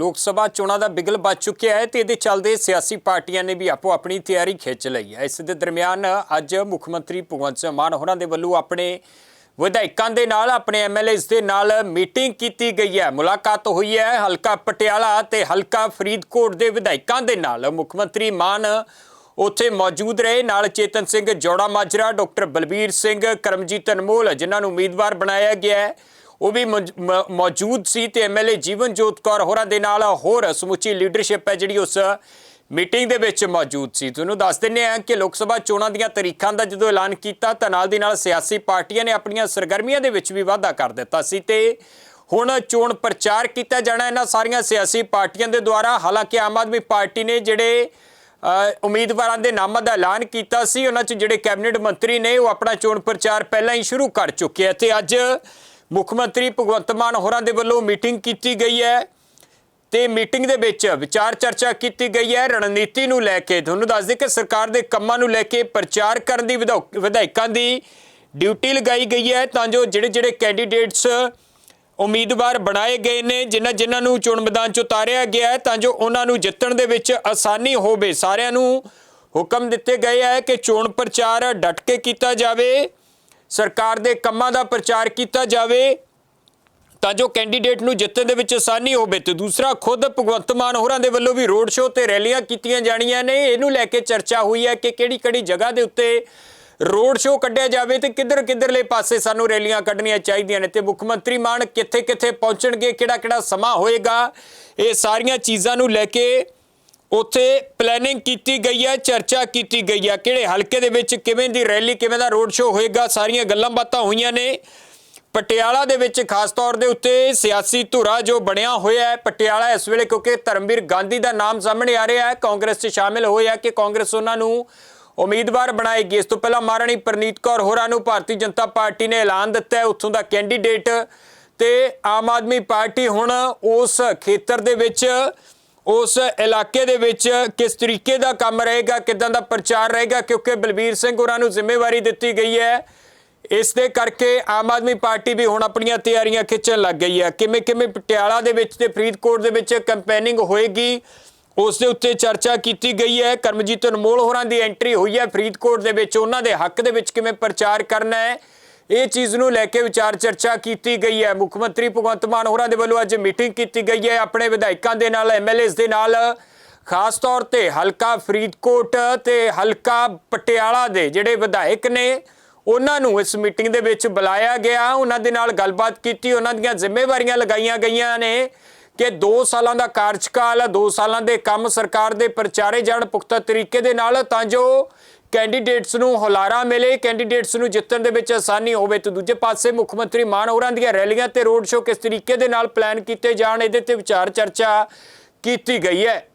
ਲੋਕ ਸਭਾ ਚੋਣਾਂ ਦਾ ਬਿਗਲ ਵੱਜ ਚੁੱਕਿਆ ਹੈ ਤੇ ਇਹਦੇ ਚੱਲਦੇ ਸਿਆਸੀ ਪਾਰਟੀਆਂ ਨੇ ਵੀ ਆਪੋ ਆਪਣੀ ਤਿਆਰੀ ਖਿੱਚ ਲਈ ਹੈ। ਇਸ ਦੇ ਦਰਮਿਆਨ ਅੱਜ ਮੁੱਖ ਮੰਤਰੀ ਭਗਵੰਤ ਸਿੰਘ ਮਾਨ ਹੋਰਾਂ ਦੇ ਵੱਲੋਂ ਆਪਣੇ ਵਿਧਾਇਕਾਂ ਦੇ ਨਾਲ, ਆਪਣੇ ਐਮਐਲਏਸ ਦੇ ਨਾਲ ਮੀਟਿੰਗ ਕੀਤੀ ਗਈ ਹੈ। ਮੁਲਾਕਾਤ ਹੋਈ ਹੈ ਹਲਕਾ ਪਟਿਆਲਾ ਤੇ ਹਲਕਾ ਫਰੀਦਕੋਟ ਦੇ ਵਿਧਾਇਕਾਂ ਦੇ ਨਾਲ। ਮੁੱਖ ਮੰਤਰੀ ਮਾਨ ਉੱਥੇ ਮੌਜੂਦ ਰਹੇ। ਨਾਲ ਚੇਤਨ ਸਿੰਘ ਜੋੜਾ ਮਾਜਰਾ, ਡਾਕਟਰ ਬਲਬੀਰ ਸਿੰਘ, ਕਰਮਜੀਤ ਅਨਮੋਲ, ਜਿਨ੍ਹਾਂ ਨੂੰ ਉਮੀਦਵਾਰ ਬਣਾਇਆ ਗਿਆ ਹੈ। ਉਹ ਵੀ ਮੌਜ- ਮ- ਮੌਜੂਦ ਸੀ ਤੇ ਐਮਐਲਏ ਜੀਵਨਜੋਤ ਕੌਰ ਹੋਰਾਂ ਦੇ ਨਾਲ ਹੋਰ ਸਮੁੱਚੀ ਲੀਡਰਸ਼ਿਪ ਹੈ ਜਿਹੜੀ ਉਸ ਮੀਟਿੰਗ ਦੇ ਵਿੱਚ ਮੌਜੂਦ ਸੀ। ਤੁਹਾਨੂੰ ਦੱਸ ਦਿੰਨੇ ਆ ਕਿ ਲੋਕ ਸਭਾ ਚੋਣਾਂ ਦੀਆਂ ਤਰੀਕਾਂ ਦਾ ਜਦੋਂ ਐਲਾਨ ਕੀਤਾ ਤਾਂ ਨਾਲ ਦੀ ਨਾਲ ਸਿਆਸੀ ਪਾਰਟੀਆਂ ਨੇ ਆਪਣੀਆਂ ਸਰਗਰਮੀਆਂ ਦੇ ਵਿੱਚ ਵੀ ਵਾਧਾ ਕਰ ਦਿੱਤਾ ਸੀ ਤੇ ਹੁਣ ਚੋਣ ਪ੍ਰਚਾਰ ਕੀਤਾ ਜਾਣਾ ਇਹਨਾਂ ਸਾਰੀਆਂ ਸਿਆਸੀ ਪਾਰਟੀਆਂ ਦੇ ਦੁਆਰਾ। ਹਾਲਾਂਕਿ ਆਮ ਆਦਮੀ ਪਾਰਟੀ ਨੇ ਜਿਹੜੇ ਉਮੀਦਵਾਰਾਂ ਦੇ ਨਾਮਾਂ ਦਾ ਐਲਾਨ ਕੀਤਾ ਸੀ, ਉਹਨਾਂ 'ਚ ਜਿਹੜੇ ਕੈਬਨਿਟ ਮੰਤਰੀ ਨੇ ਉਹ ਆਪਣਾ ਚੋਣ ਪ੍ਰਚਾਰ ਪਹਿਲਾਂ ਹੀ ਸ਼ੁਰੂ ਕਰ ਚੁੱਕੇ ਆ ਤੇ ਅੱਜ ਮੁੱਖ ਮੰਤਰੀ ਭਗਵੰਤ ਮਾਨ ਹੋਰਾਂ ਦੇ ਵੱਲੋਂ ਮੀਟਿੰਗ ਕੀਤੀ ਗਈ ਹੈ ਤੇ ਮੀਟਿੰਗ ਦੇ ਵਿੱਚ ਵਿਚਾਰ ਚਰਚਾ ਕੀਤੀ ਗਈ ਹੈ, ਰਣਨੀਤੀ ਨੂੰ ਲੈ ਕੇ। ਤੁਹਾਨੂੰ ਦੱਸ ਦੇ ਕਿ ਸਰਕਾਰ ਦੇ ਕੰਮਾਂ ਨੂੰ ਲੈ ਕੇ ਪ੍ਰਚਾਰ ਕਰਨ ਦੀ ਵਿਧਾਇਕ- ਵਿਧਾਇਕਾਂ ਦੀ ਡਿਊਟੀ ਲਗਾਈ ਗਈ ਹੈ ਤਾਂ ਜੋ ਜਿਹੜੇ ਜਿਹੜੇ ਕੈਂਡੀਡੇਟਸ ਉਮੀਦਵਾਰ ਬਣਾਏ ਗਏ ਨੇ, ਜਿਨ੍ਹਾਂ ਜਿਨ੍ਹਾਂ ਨੂੰ ਚੋਣ ਮੈਦਾਨ 'ਚ ਉਤਾਰਿਆ ਗਿਆ ਹੈ, ਤਾਂ ਜੋ ਉਹਨਾਂ ਨੂੰ ਜਿੱਤਣ ਦੇ ਵਿੱਚ ਆਸਾਨੀ ਹੋਵੇ। ਸਾਰਿਆਂ ਨੂੰ ਹੁਕਮ ਦਿੱਤੇ ਗਏ ਹੈ ਕਿ ਚੋਣ ਪ੍ਰਚਾਰ ਡਟ ਕੇ ਕੀਤਾ ਜਾਵੇ। ਸਰਕਾਰ ਦੇ ਕੰਮਾਂ ਦਾ ਪ੍ਰਚਾਰ ਕੀਤਾ ਜਾਵੇ, ਤਾਂ ਜੋ ਕੈਂਡੀਡੇਟ ਨੂੰ ਜਿੱਤਣ ਦੇ ਵਿੱਚ ਆਸਾਨੀ ਹੋਵੇ। ਤੇ ਦੂਸਰਾ, ਖੁਦ ਭਗਵੰਤ ਮਾਨ ਹੋਰਾਂ ਦੇ ਵੱਲੋਂ ਵੀ ਰੋਡ ਸ਼ੋਅ ਤੇ ਰੈਲੀਆਂ ਕੀਤੀਆਂ ਜਾਣੀਆਂ ਨੇ। ਇਹਨੂੰ ਲੈ ਕੇ ਚਰਚਾ ਹੋਈ ਹੈ ਕਿ ਕਿਹੜੀ ਕਿਹੜੀ ਜਗ੍ਹਾ ਦੇ ਉੱਤੇ ਰੋਡ ਸ਼ੋਅ ਕੱਢਿਆ ਜਾਵੇ ਤੇ ਕਿੱਧਰ ਕਿੱਧਰਲੇ ਪਾਸੇ ਸਾਨੂੰ ਰੈਲੀਆਂ ਕੱਢਣੀਆਂ ਚਾਹੀਦੀਆਂ ਨੇ। ਤੇ ਮੁੱਖ ਮੰਤਰੀ ਮਾਨ ਕਿੱਥੇ ਕਿੱਥੇ ਪਹੁੰਚਣਗੇ ਕਿਹੜਾ ਕਿਹੜਾ ਸਮਾਂ ਹੋਏਗਾ, ਇਹ ਸਾਰੀਆਂ ਚੀਜ਼ਾਂ ਨੂੰ ਲੈ ਕੇ ਉੱਥੇ ਪਲੈਨਿੰਗ ਕੀਤੀ ਗਈ ਹੈ, ਚਰਚਾ ਕੀਤੀ ਗਈ ਹੈ। ਕਿਹੜੇ ਹਲਕੇ ਦੇ ਵਿੱਚ ਕਿਵੇਂ ਦੀ ਰੈਲੀ ਕਿਵੇਂ ਦਾ ਰੋਡ ਸ਼ੋਅ ਹੋਏਗਾ, ਸਾਰੀਆਂ ਗੱਲਾਂ ਬਾਤਾਂ ਹੋਈਆਂ ਨੇ। ਪਟਿਆਲਾ ਦੇ ਵਿੱਚ ਖਾਸ ਤੌਰ ਦੇ ਉੱਤੇ ਸਿਆਸੀ ਧੁਰਾ ਜੋ ਬਣਿਆ ਹੋਇਆ ਹੈ, ਪਟਿਆਲਾ ਇਸ ਵੇਲੇ ਕਿਉਂਕਿ ਧਰਮਵੀਰ ਗਾਂਧੀ ਦਾ ਨਾਮ ਸਾਹਮਣੇ ਆ ਰਿਹਾ ਹੈ, ਕਾਂਗਰਸ 'ਚ ਸ਼ਾਮਿਲ ਹੋਇਆ ਕਿ ਕਾਂਗਰਸ ਉਹਨਾਂ ਨੂੰ ਉਮੀਦਵਾਰ ਬਣਾਏਗੀ। ਇਸ ਤੋਂ ਪਹਿਲਾਂ ਮਹਾਰਾਣੀ ਪ੍ਰਨੀਤ ਕੌਰ ਹੋਰਾਂ ਨੂੰ ਭਾਰਤੀ ਜਨਤਾ ਪਾਰਟੀ ਨੇ ਐਲਾਨ ਦਿੱਤਾ ਹੈ, ਉੱਥੋਂ ਦਾ ਕੈਂਡੀਡੇਟ ਤੇ ਆਮ ਆਦਮੀ ਪਾਰਟੀ ਹੁਣ ਉਸ ਖੇਤਰ ਦੇ ਵਿੱਚ ਉਸ ਇਲਾਕੇ ਦੇ ਵਿੱਚ ਕਿਸ ਤਰੀਕੇ ਦਾ ਕੰਮ ਰਹੇਗਾ, ਕਿਦਾਂ ਦਾ ਪ੍ਰਚਾਰ ਰਹੇਗਾ, ਕਿਉਂਕਿ ਬਲਬੀਰ ਸਿੰਘ ਹੋਰਾਂ ਨੂੰ ਜ਼ਿੰਮੇਵਾਰੀ ਦਿੱਤੀ ਗਈ ਹੈ। ਇਸ ਦੇ ਕਰਕੇ ਆਮ ਆਦਮੀ ਪਾਰਟੀ ਵੀ ਹੁਣ ਆਪਣੀਆਂ ਤਿਆਰੀਆਂ ਖਿੱਚਣ ਲੱਗ ਗਈ ਹੈ। ਕਿਵੇਂ ਕਿਵੇਂ ਪਟਿਆਲਾ ਦੇ ਵਿੱਚ ਤੇ ਫਰੀਦਕੋਟ ਦੇ ਵਿੱਚ ਕੈਂਪੇਨਿੰਗ ਹੋਏਗੀ, ਉਸ ਦੇ ਉੱਤੇ ਚਰਚਾ ਕੀਤੀ ਗਈ ਹੈ। ਕਰਮਜੀਤ ਅਨਮੋਲ ਹੋਰਾਂ ਦੀ ਐਂਟਰੀ ਹੋਈ ਹੈ ਫਰੀਦਕੋਟ ਦੇ ਵਿੱਚ। ਉਹਨਾਂ ਦੇ ਹੱਕ ਦੇ ਵਿੱਚ ਕਿਵੇਂ ਪ੍ਰਚਾਰ ਕਰਨਾ ਹੈ ਇਹ ਚੀਜ਼ ਨੂੰ ਲੈ ਕੇ ਵਿਚਾਰ ਚਰਚਾ ਕੀਤੀ ਗਈ ਹੈ। ਮੁੱਖ ਮੰਤਰੀ ਭਗਵੰਤ ਮਾਨ ਹੋਰਾਂ ਦੇ ਵੱਲੋਂ ਅੱਜ ਮੀਟਿੰਗ ਕੀਤੀ ਗਈ ਹੈ। ਆਪਣੇ ਵਿਧਾਇਕਾਂ ਦੇ ਨਾਲ ਐਮਐਲਏਸ ਦੇ ਨਾਲ, ਖਾਸ ਤੌਰ ਤੇ ਹਲਕਾ ਫਰੀਦਕੋਟ ਤੇ ਹਲਕਾ ਪਟਿਆਲਾ ਦੇ ਜਿਹੜੇ ਵਿਧਾਇਕ ਨੇ, ਉਹਨਾਂ ਨੂੰ ਇਸ ਮੀਟਿੰਗ ਦੇ ਵਿੱਚ ਬੁਲਾਇਆ ਗਿਆ। ਉਹਨਾਂ ਦੇ ਨਾਲ ਗੱਲਬਾਤ ਕੀਤੀ। ਉਹਨਾਂ ਦੀਆਂ ਜ਼ਿੰਮੇਵਾਰੀਆਂ ਲਗਾਈਆਂ ਗਈਆਂ ਨੇ ਕਿ 2 ਸਾਲਾਂ ਦਾ ਕਾਰਜਕਾਲ 2 ਸਾਲਾਂ ਦੇ ਕੰਮ ਸਰਕਾਰ ਦੇ ਪ੍ਰਚਾਰੇ ਜਾਣ ਪੁਖਤਾ ਤਰੀਕੇ ਦੇ ਨਾਲ ਤਾਂ ਜੋ ਕੈਂਡੀਡੇਟਸ ਨੂੰ ਹੁਲਾਰਾ ਮਿਲੇ, ਕੈਂਡੀਡੇਟਸ ਨੂੰ ਜਿੱਤਣ ਦੇ ਵਿੱਚ ਆਸਾਨੀ ਹੋਵੇ ਤੇ ਦੂਜੇ ਪਾਸੇ ਮੁੱਖ ਮੰਤਰੀ ਮਾਨ ਹੋਰਾਂ ਦੀਆਂ ਰੈਲੀਆਂ ਤੇ ਰੋਡ ਸ਼ੋਅ ਕਿਸ ਤਰੀਕੇ ਦੇ ਨਾਲ ਪਲਾਨ ਕੀਤੇ ਜਾਣ, ਇਹਦੇ ਤੇ ਵਿਚਾਰ ਚਰਚਾ ਕੀਤੀ ਗਈ ਹੈ।